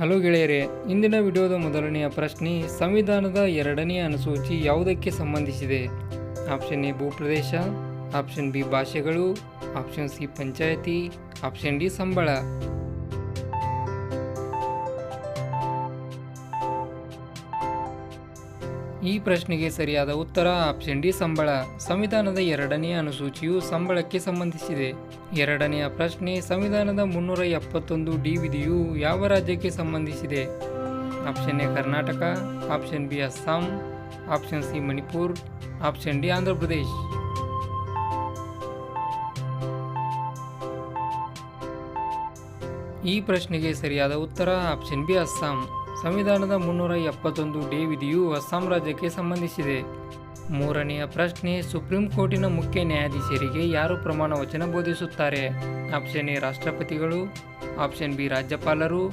Hello ಗೆಳೆಯರೇ, ಇಂದಿನ ವಿಡಿಯೋದ ಮೊದಲನೆಯ ಪ್ರಶ್ನೆ, ಸಂವಿಧಾನದ ಎರಡನೆಯ ಅನುಸೂಚಿ ಯಾವುದಕ್ಕೆ ಸಂಬಂಧಿಸಿದೆ? ಆಪ್ಷನ್ ಎ, ಭೂಪ್ರದೇಶ, ಆಪ್ಷನ್ ಬಿ, ಭಾಷೆಗಳು, ಆಪ್ಷನ್ ಸಿ, ಪಂಚಾಯತಿ, ಆಪ್ಷನ್ ಡಿ, ಸಂಬಳ. ಈ ಪ್ರಶ್ನೆಗೆ ಸರಿಯಾದ ಉತ್ತರ ಆಪ್ಷನ್ ಡಿ ಸಂಬಳ. ಸಂವಿಧಾನದ ಎರಡನೆಯ ಅನುಸೂಚಿಯು ಸಂಬಳಕ್ಕೆ ಸಂಬಂಧಿಸಿದೆ. ಎರಡನೆಯ ಪ್ರಶ್ನೆ, ಸಂವಿಧಾನದ ಮುನ್ನೂರ ಎಪ್ಪತ್ತೊಂದು ಡಿ ವಿಧಿಯು ಯಾವ ರಾಜ್ಯಕ್ಕೆ ಸಂಬಂಧಿಸಿದೆ? Option A, Karnataka. Option B, Assam. Option C, Manipur. Option D, Andhra Pradesh. ಈ ಪ್ರಶ್ನೆಗೆ ಸರಿಯಾದ ಉತ್ತರ ಆಪ್ಷನ್ ಬಿ, ಅಸ್ಸಾಂ. ಸಂವಿಧಾನದ ಮುನ್ನೂರ ಎಪ್ಪತ್ತೊಂದು ಡಿ ವಿಧಿಯು ಅಸ್ಸಾಂ ರಾಜ್ಯಕ್ಕೆ ಸಂಬಂಧಿಸಿದೆ. ಮೂರನೆಯ ಪ್ರಶ್ನೆ, ಸುಪ್ರೀಂ ಕೋರ್ಟಿನ ಮುಖ್ಯ ನ್ಯಾಯಾಧೀಶರಿಗೆ ಯಾರು ಪ್ರಮಾಣ ವಚನ ಬೋಧಿಸುತ್ತಾರೆ? ಆಪ್ಷನ್ ಎ, ರಾಷ್ಟ್ರಪತಿಗಳು. ಆಪ್ಷನ್ ಬಿ, ರಾಜ್ಯಪಾಲರು.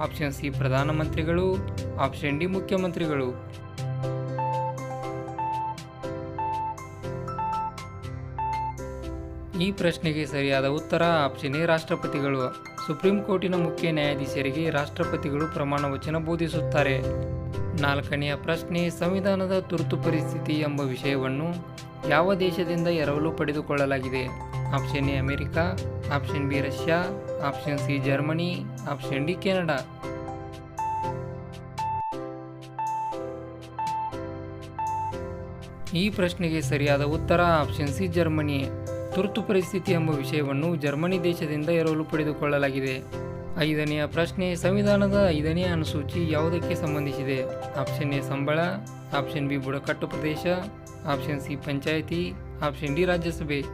ಆಪ್ಷನ್ ಸಿ, ಪ್ರಧಾನಮಂತ್ರಿಗಳು. ಆಪ್ಷನ್ ಡಿ, ಮುಖ್ಯಮಂತ್ರಿಗಳು. ಈ ಪ್ರಶ್ನೆಗೆ ಸರಿಯಾದ ಉತ್ತರ ಆಪ್ಷನ್ ಎ, ರಾಷ್ಟ್ರಪತಿಗಳು. ಸುಪ್ರೀಂ ಕೋರ್ಟಿನ ಮುಖ್ಯ ನ್ಯಾಯಾಧೀಶರಿಗೆ ರಾಷ್ಟ್ರಪತಿಗಳು ಪ್ರಮಾಣ ವಚನ ಬೋಧಿಸುತ್ತಾರೆ. ನಾಲ್ಕನೆಯ ಪ್ರಶ್ನೆ, ಸಂವಿಧಾನದ ತುರ್ತು ಪರಿಸ್ಥಿತಿ ಎಂಬ ವಿಷಯವನ್ನು ಯಾವ ದೇಶದಿಂದ ಎರವಲು ಪಡೆದುಕೊಳ್ಳಲಾಗಿದೆ? Option A, America, option B, Russia, option C, Germany, option D, Canada. ಈ ಪ್ರಶ್ನೆಗೆ ಸರಿಯಾದ ಉತ್ತರ ಆಪ್ಷನ್ ಸಿ, ಜರ್ಮನಿ. ತುರ್ತು ಪರಿಸ್ಥಿತಿ ಎಂಬ ವಿಷಯವನ್ನು ಜರ್ಮನಿ ದೇಶದಿಂದ ಎರವಲು ಪಡೆದುಕೊಳ್ಳಲಾಗಿದೆ. ಐದನೆಯ ಪ್ರಶ್ನೆ, ಸಂವಿಧಾನದ ಐದನೇ ಅನುಸೂಚಿ ಯಾವುದಕ್ಕೆ ಸಂಬಂಧಿಸಿದೆ? ಆಪ್ಷನ್ ಎ, ಸಂಬಳ. ಆಪ್ಷನ್ ಬಿ, ಬುಡಕಟ್ಟು ಪ್ರದೇಶ. Option C, panchayat. Option D, ರಾಜ್ಯಸಭೆ.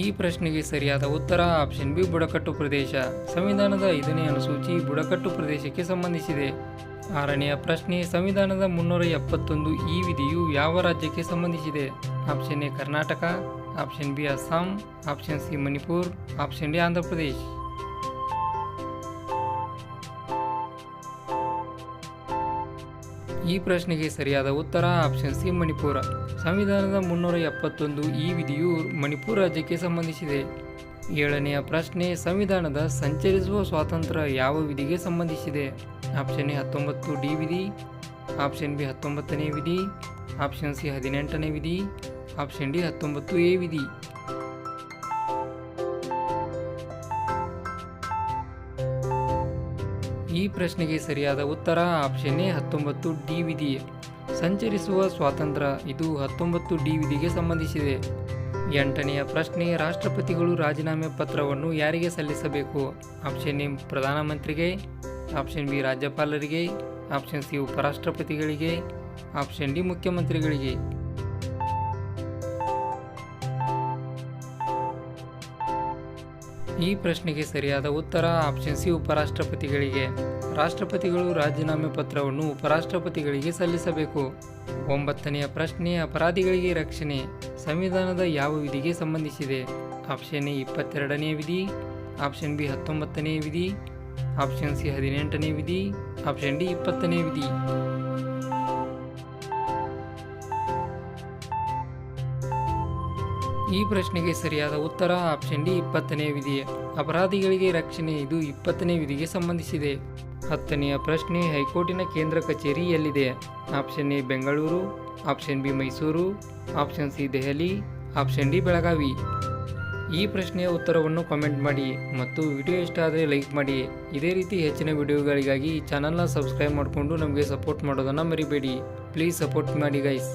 ಈ ಪ್ರಶ್ನೆಗೆ ಸರಿಯಾದ ಉತ್ತರ ಆಪ್ಷನ್ ಬಿ, ಬುಡಕಟ್ಟು ಪ್ರದೇಶ. ಸಂವಿಧಾನದ ಐದನೇ ಅನುಸೂಚಿ ಬುಡಕಟ್ಟು ಪ್ರದೇಶಕ್ಕೆ ಸಂಬಂಧಿಸಿದೆ. ಆರನೆಯ ಪ್ರಶ್ನೆ, ಸಂವಿಧಾನದ ಮುನ್ನೂರ ಎಪ್ಪತ್ತೊಂದು ಈ ವಿಧಿಯು ಯಾವ ರಾಜ್ಯಕ್ಕೆ ಸಂಬಂಧಿಸಿದೆ? Option A, Karnataka, option B, Assam, option C, Manipur, option D Andhra Pradesh ಈ ಪ್ರಶ್ನೆಗೆ ಸರಿಯಾದ ಉತ್ತರ ಆಪ್ಷನ್ ಸಿ, ಮಣಿಪುರ. ಸಂವಿಧಾನದ ಮುನ್ನೂರ ಎಪ್ಪತ್ತೊಂದು ಈ ವಿಧಿಯು ಮಣಿಪುರ ರಾಜ್ಯಕ್ಕೆ ಸಂಬಂಧಿಸಿದೆ. ಏಳನೆಯ ಪ್ರಶ್ನೆ, ಸಂವಿಧಾನದ ಸಂಚರಿಸುವ ಸ್ವಾತಂತ್ರ್ಯ ಯಾವ ವಿಧಿಗೆ ಸಂಬಂಧಿಸಿದೆ? ಆಪ್ಷನ್ ಎ ಹತ್ತೊಂಬತ್ತು ಡಿ ವಿಧಿ, ಆಪ್ಷನ್ ಬಿ ಹತ್ತೊಂಬತ್ತನೇ ವಿಧಿ, ಆಪ್ಷನ್ ಸಿ ಹದಿನೆಂಟನೇ ವಿಧಿ, ಆಪ್ಷನ್ ಡಿ ಹತ್ತೊಂಬತ್ತು ಎ ವಿಧಿ. ಈ ಪ್ರಶ್ನೆಗೆ ಸರಿಯಾದ ಉತ್ತರ ಆಪ್ಷನ್ ಎ ಹತ್ತೊಂಬತ್ತು ಡಿ ವಿಧಿ. ಸಂಚರಿಸುವ ಸ್ವಾತಂತ್ರ್ಯ ಇದು ಹತ್ತೊಂಬತ್ತು ಡಿ ವಿಧಿಗೆ ಸಂಬಂಧಿಸಿದೆ. ಎಂಟನೆಯ ಪ್ರಶ್ನೆ, ರಾಷ್ಟ್ರಪತಿಗಳು ರಾಜೀನಾಮೆ ಪತ್ರವನ್ನು ಯಾರಿಗೆ ಸಲ್ಲಿಸಬೇಕು? ಆಪ್ಷನ್ ಎ ಪ್ರಧಾನಮಂತ್ರಿಗೆ ಆಪ್ಷನ್ ಬಿ ರಾಜ್ಯಪಾಲರಿಗೆ, ಆಪ್ಷನ್ ಸಿ ಉಪರಾಷ್ಟ್ರಪತಿಗಳಿಗೆ, ಆಪ್ಷನ್ ಡಿ ಮುಖ್ಯಮಂತ್ರಿಗಳಿಗೆ. ಈ ಪ್ರಶ್ನೆಗೆ ಸರಿಯಾದ ಉತ್ತರ ಆಪ್ಷನ್ ಸಿ ಉಪರಾಷ್ಟ್ರಪತಿಗಳಿಗೆ. ರಾಷ್ಟ್ರಪತಿಗಳು ರಾಜೀನಾಮೆ ಪತ್ರವನ್ನು ಉಪರಾಷ್ಟ್ರಪತಿಗಳಿಗೆ ಸಲ್ಲಿಸಬೇಕು. ಒಂಬತ್ತನೆಯ ಪ್ರಶ್ನೆ, ಅಪರಾಧಿಗಳಿಗೆ ರಕ್ಷಣೆ, ಸಂವಿಧಾನದ ಯಾವ ವಿಧಿಗೆ ಸಂಬಂಧಿಸಿದೆ? ಆಪ್ಷನ್ ಎ ಇಪ್ಪತ್ತೆರಡನೇ ವಿಧಿ, ಆಪ್ಷನ್ ಬಿ ಹತ್ತೊಂಬತ್ತನೇ ವಿಧಿ ಆಪ್ಷನ್ ಸಿ ಹದಿನೆಂಟನೇ ವಿಧಿ, ಆಪ್ಷನ್ ಡಿ ಇಪ್ಪತ್ತನೇ ವಿಧಿ. ಈ ಪ್ರಶ್ನೆಗೆ ಸರಿಯಾದ ಉತ್ತರ ಆಪ್ಷನ್ ಡಿ ಇಪ್ಪತ್ತನೇ ವಿಧಿ. ಅಪರಾಧಿಗಳಿಗೆ ರಕ್ಷಣೆ ಇದು ಇಪ್ಪತ್ತನೇ ವಿಧಿಗೆ ಸಂಬಂಧಿಸಿದೆ. ಹತ್ತನೆಯ ಪ್ರಶ್ನೆ ಹೈಕೋರ್ಟಿನ ಕೇಂದ್ರ ಕಚೇರಿ ಎಲ್ಲಿದೆ? Option A Bengaluru, option B Mysuru, option C Delhi, option D Belagavi. ಈ ಪ್ರಶ್ನೆಯ ಉತ್ತರವನ್ನು ಕಾಮೆಂಟ್ ಮಾಡಿ ಮತ್ತು ವಿಡಿಯೋ ಇಷ್ಟ ಆದರೆ ಲೈಕ್ ಮಾಡಿ. ಇದೇ ರೀತಿ ಹೆಚ್ಚಿನ ವಿಡಿಯೋಗಳಿಗಾಗಿ ಚಾನಲ್ನ ಸಬ್ಸ್ಕ್ರೈಬ್ ಮಾಡಿಕೊಂಡು ನಮಗೆ ಸಪೋರ್ಟ್ ಮಾಡೋದನ್ನು ಮರಿಬೇಡಿ. ಪ್ಲೀಸ್ ಸಪೋರ್ಟ್ ಮಾಡಿ ಗೈಸ್